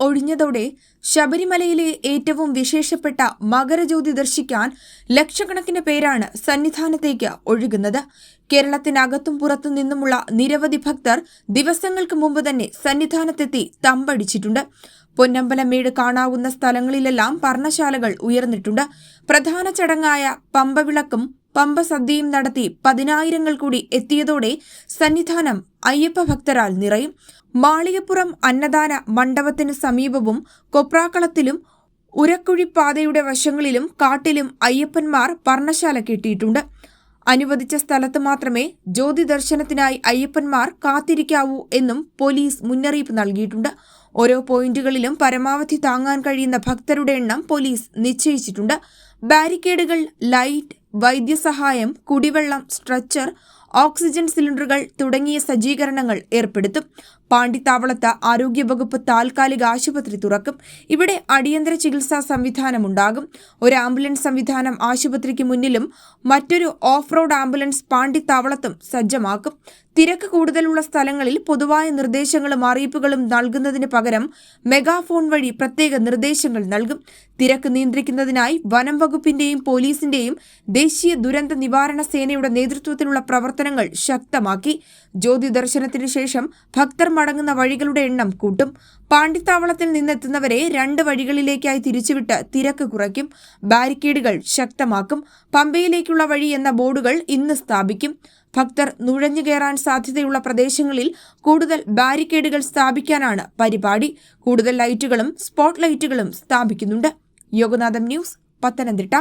ഒഴിഞ്ഞതോടെ ശബരിമലയിലെ ഏറ്റവും വിശേഷപ്പെട്ട മകരജ്യോതി ദർശിക്കാൻ ലക്ഷക്കണക്കിന് പേരാണ് സന്നിധാനത്തേക്ക് ഒഴുകുന്നത്. കേരളത്തിനകത്തും പുറത്തു നിന്നുമുള്ള നിരവധി ഭക്തർ ദിവസങ്ങൾക്ക് മുമ്പ് തന്നെ സന്നിധാനത്തെത്തി തമ്പടിച്ചിട്ടുണ്ട്. പൊന്നമ്പലമേട് കാണാവുന്ന സ്ഥലങ്ങളിലെല്ലാം പർണശാലകൾ ഉയർന്നിട്ടുണ്ട്. പ്രധാന ചടങ്ങായ പമ്പവിളക്കും പമ്പ സദ്യയും നടത്തി പതിനായിരങ്ങൾ കൂടി എത്തിയതോടെ സന്നിധാനം അയ്യപ്പ ഭക്തരാൽ നിറയും. മാളികപ്പുറം അന്നദാന മണ്ഡപത്തിന് സമീപവും കൊപ്രാക്കളത്തിലും ഉരക്കുഴിപ്പാതയുടെ വശങ്ങളിലും കാട്ടിലും അയ്യപ്പന്മാർ പർണശാല കെട്ടിയിട്ടുണ്ട്. അനുവദിച്ച സ്ഥലത്ത് മാത്രമേ ജ്യോതി ദർശനത്തിനായി അയ്യപ്പന്മാർ കാത്തിരിക്കാവൂ എന്നും പോലീസ് മുന്നറിയിപ്പ് നൽകിയിട്ടുണ്ട്. ഓരോ പോയിന്റുകളിലും പരമാവധി താങ്ങാൻ കഴിയുന്ന ഭക്തരുടെ എണ്ണം പോലീസ് നിശ്ചയിച്ചിട്ടുണ്ട്. ബാരിക്കേഡുകൾ ലൈറ്റ് വൈദ്യസഹായം കുടിവെള്ളം സ്ട്രെച്ചർ ഓക്സിജൻ സിലിണ്ടറുകൾ തുടങ്ങിയ സജ്ജീകരണങ്ങൾ ഏർപ്പെടുത്തും. പാണ്ടിത്താവളത്ത് ആരോഗ്യവകുപ്പ് താൽക്കാലിക ആശുപത്രി തുറക്കും. ഇവിടെ അടിയന്തര ചികിത്സാ സംവിധാനം ഉണ്ടാകും ഒരു ആംബുലൻസ് സംവിധാനം ആശുപത്രിക്ക് മുന്നിലും മറ്റൊരു ഓഫ് റോഡ് ആംബുലൻസ് പാണ്ടിത്താവളത്തും സജ്ജമാക്കും. തിരക്ക് കൂടുതലുള്ള സ്ഥലങ്ങളിൽ പൊതുവായ നിർദ്ദേശങ്ങളും അറിയിപ്പുകളും നൽകുന്നതിന് പകരം മെഗാഫോൺ വഴി പ്രത്യേക നിർദ്ദേശങ്ങൾ നൽകും. തിരക്ക് നിയന്ത്രിക്കുന്നതിനായി വനം വകുപ്പിന്റെയും പോലീസിന്റെയും ദേശീയ ദുരന്ത നിവാരണ സേനയുടെ നേതൃത്വത്തിലുള്ള പ്രവർത്തനങ്ങൾ ശക്തമാക്കി. ജ്യോതി ദർശനത്തിന് ശേഷം ഭക്തർ മടങ്ങുന്ന വഴികളുടെ എണ്ണം കൂട്ടും. പാണ്ഡിത്താവളത്തിൽ നിന്നെത്തുന്നവരെ രണ്ട് വഴികളിലേക്കായി തിരിച്ചുവിട്ട് തിരക്ക് കുറയ്ക്കും. ബാരിക്കേഡുകൾ ശക്തമാക്കും. പമ്പയിലേക്കുള്ള വഴി എന്ന ബോർഡുകൾ ഇന്ന് സ്ഥാപിക്കും. ഭക്തർ നുഴഞ്ഞു കയറാൻ സാധ്യതയുള്ള പ്രദേശങ്ങളിൽ കൂടുതൽ ബാരിക്കേഡുകൾ സ്ഥാപിക്കാനാണ് പരിപാടി. കൂടുതൽ ലൈറ്റുകളും സ്പോട്ട് ലൈറ്റുകളും സ്ഥാപിക്കുന്നുണ്ട്. യോഗനാഥം ന്യൂസ് പത്തനംതിട്ട.